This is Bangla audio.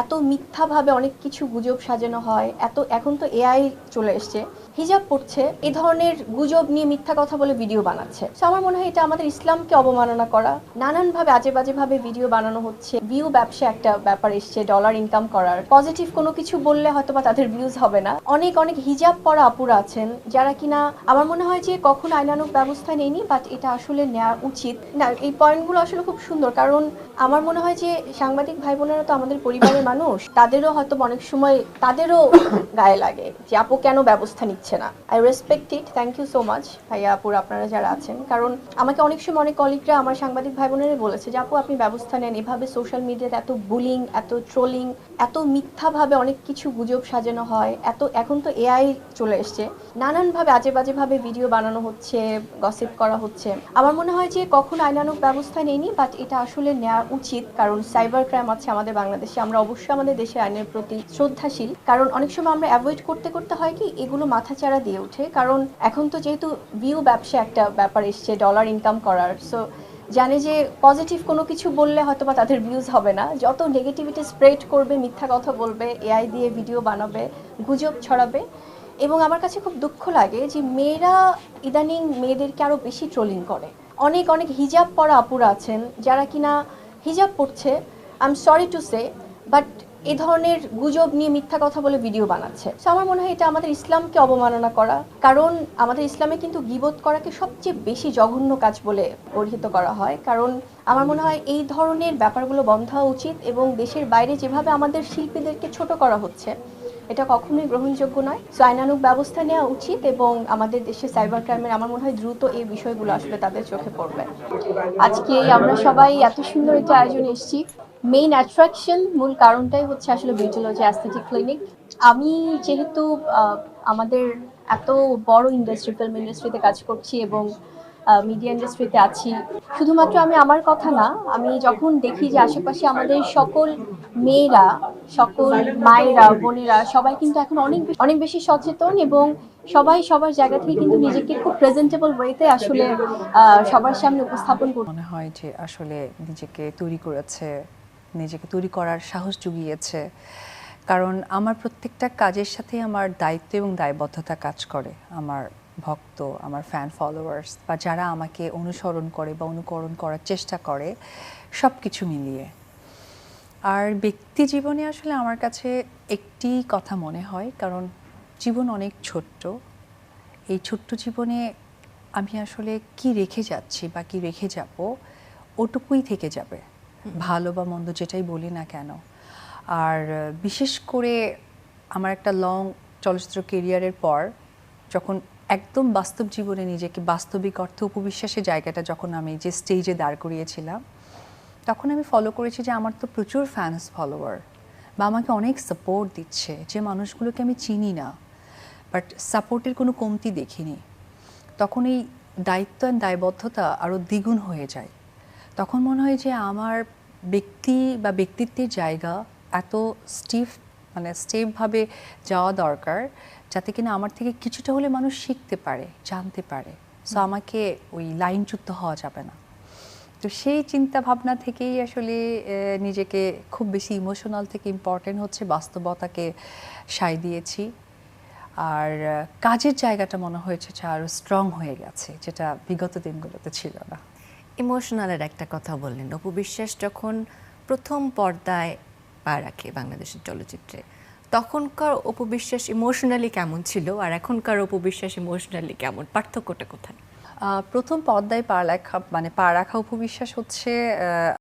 এত মিথ্যাভাবে অনেক কিছু গুজব সাজানো হয়, এত এখন তো এআই চলে এসছে, হিজাব পড়ছে এই ধরনের গুজব নিয়ে মিথ্যা কথা বলে ভিডিও বানাচ্ছে। তো আমার মনে হয় এটা আমাদের ইসলামকে অবমাননা করা, নানানভাবে আজে বাজে ভাবে ভিডিও বানানো হচ্ছে ভিউ ব্যবসা একটা ব্যাপার এসছে ডলার ইনকাম করার। পজিটিভ কোনো কিছু বললে হয়তো বা তাদের ভিউজ হবে না। অনেক অনেক হিজাব পরা আপুরা আছেন, যারা কিনা আমার মনে হয় যে কখন আইনানুক ব্যবস্থা নেয়নি বাট এটা আসলে নেওয়া উচিত। না, এই পয়েন্টগুলো আসলে খুব সুন্দর, কারণ আমার মনে হয় যে সাংবাদিক ভাই বোনেরা তো আমাদের পরিবারের মানুষ, তাদেরও হয়তো অনেক সময় তাদেরও গায়ে লাগে যে আপু কেন ব্যবস্থা নিচ্ছে না। I respect it thank you so much ভাইয়া আপুর আপনারা যারা আছেন। কারণ আমাকে অনেক সময় অনেক কলিগরা আমার সাংবাদিক ভাই বোনেরাই বলেছে যে, আপু, আপনি ব্যবস্থা নেন। এভাবে সোশ্যাল মিডিয়াতে এত বুলিং এত ট্রোলিং এত মিথ্যাভাবে অনেক কিছু গুজব সাজানো হয়, এত এখন তো এআই চলে এসছে। নানানভাবে আজে বাজে ভাবে ভিডিও বানানো হচ্ছে গসিপ করা হচ্ছে। আমার মনে হয় যে কখন আইনানুক ব্যবস্থা নেয়নি বাট এটা আসলে নেওয়া উচিত, কারণ সাইবার ক্রাইম আছে আমাদের বাংলাদেশে, আমরা অবশ্যই আমাদের দেশের আইনের প্রতি শ্রদ্ধাশীল। কারণ অনেক সময় আমরা অ্যাভয়েড করতে করতে হয় কি, এগুলো মাথাচাড়া দিয়ে ওঠে কারণ এখন তো যেহেতু ভিউ ব্যবসা একটা ব্যাপার এসছে ডলার ইনকাম করার। সো জানে যে পজিটিভ কোনো কিছু বললে হয়তো বা তাদের ভিউজ হবে না। যত নেগেটিভিটি স্প্রেড করবে, মিথ্যা কথা বলবে এআই দিয়ে ভিডিও বানাবে, গুজব ছড়াবে। এবং আমার কাছে খুব দুঃখ লাগে যে মেয়েরা ইদানিং মেয়েদেরকে আরও বেশি ট্রোলিং করে। অনেক অনেক হিজাব পরা আপুরা আছেন যারা কিনা হিজাব পড়ছে I am sorry to say but এ ধরনের গুজব নিয়ে মিথ্যা কথা বলে ভিডিও বানাচ্ছে। তো আমার মনে হয় এটা আমাদের ইসলামকে অবমাননা করা। কারণ আমাদের ইসলামে কিন্তু গিবত করাকে সবচেয়ে বেশি জঘন্য কাজ বলে অভিহিত করা হয়। কারণ আমার মনে হয় এই ধরনের ব্যাপারগুলো বন্ধ হওয়া উচিত এবং দেশের বাইরে যেভাবে আমাদের শিল্পীদেরকে ছোট করা হচ্ছে, এটা কখনোই গ্রহণযোগ্য নয়। সো আইনানুক ব্যবস্থা নেওয়া উচিত এবং আমাদের দেশে সাইবার ক্রাইমের আমার মনে হয় দ্রুত এই বিষয়গুলো আসলে তাদের চোখে পড়বে। আজকে আমরা সবাই এত সুন্দর একটা আয়োজনে এসেছি। মেইন অ্যাট্রাকশন মূল কারণটাই হচ্ছে আসলে বিউটিলজি অ্যাস্থেটিক ক্লিনিক আমি যেহেতু আমাদের এত বড় ইন্ডাস্ট্রি ফিল্ম ইন্ডাস্ট্রিতে কাজ করছি এবং মিডিয়া ইন্ডাস্ট্রিতে আছি, শুধুমাত্র আমি আমার কথা না, আমি যখন দেখি যে আশেপাশে আমাদের সকল মেয়েরা, সকল মায়েরা, বোনেরা, সবাই কিন্তু এখন অনেক অনেক বেশি সচেতন এবং সবাই সবার জায়গা থেকে কিন্তু নিজেকে খুব প্রেজেন্টেবল ওয়েতে আসলে সবার সামনে উপস্থাপন মনে হয় যে আসলে নিজেকে তৈরি করেছে নিজেকে তৈরি করার সাহস জুগিয়েছে। কারণ আমার প্রত্যেকটা কাজের সাথে আমার দায়িত্ব এবং দায়বদ্ধতা কাজ করে। আমার ভক্ত, আমার ফ্যান ফলোয়ার্স বা যারা আমাকে অনুসরণ করে বা অনুকরণ করার চেষ্টা করে সব কিছু মিলিয়ে। আর ব্যক্তি জীবনে আসলে আমার কাছে একটি কথা মনে হয়, কারণ জীবন অনেক ছোট্ট। এই ছোট্ট জীবনে আমি আসলে কি রেখে যাচ্ছি বা কি রেখে যাব, ওটুকুই থেকে যাবে। ভালো বা মন্দ যেটাই বলি না কেন। আর বিশেষ করে আমার একটা লং চলচ্চিত্র কেরিয়ারের পর, যখন একদম বাস্তব জীবনে নিজেকে বাস্তবিক অর্থে উপবিশ্বাসের জায়গাটা যখন আমি যে স্টেজে দাঁড় করিয়েছিলাম, তখন আমি ফলো করেছি যে আমার তো প্রচুর ফ্যান্স ফলোয়ার বা আমাকে অনেক সাপোর্ট দিচ্ছে যে মানুষগুলোকে আমি চিনি না বাট সাপোর্টের কোনো কমতি দেখিনি। তখন এই দায়িত্ব অ্যান্ড দায়বদ্ধতা আরও দ্বিগুণ হয়ে যায়। তখন মনে হয় যে আমার ব্যক্তি বা ব্যক্তিত্বের জায়গা এত স্টিফ মানে স্টেপভাবে যাওয়া দরকার যাতে কিনা আমার থেকে কিছুটা হলে মানুষ শিখতে পারে জানতে পারে। সো আমাকে ওই লাইনচ্যুত হওয়া যাবে না। তো সেই চিন্তা ভাবনা থেকেই আসলে নিজেকে খুব বেশি ইমোশনাল থেকে ইম্পর্টেন্ট হচ্ছে বাস্তবতাকে সাই দিয়েছি। আর কাজের জায়গাটা মনে হয়েছে যে আরও স্ট্রং হয়ে গেছে যেটা বিগত দিনগুলোতে ছিল না। ইমোশনালের একটা কথা বললেন। অপু বিশ্বাস যখন প্রথম পর্দায় পা রাখে বাংলাদেশের চলচ্চিত্রে, তখনকার অপু বিশ্বাস ইমোশনালি কেমন ছিল আর এখনকার অপু বিশ্বাস ইমোশনালি কেমন? পার্থক্যটা কোথায়? প্রথম পর্দায় পা লেখা মানে পা রাখা উপবিশ্বাস হচ্ছে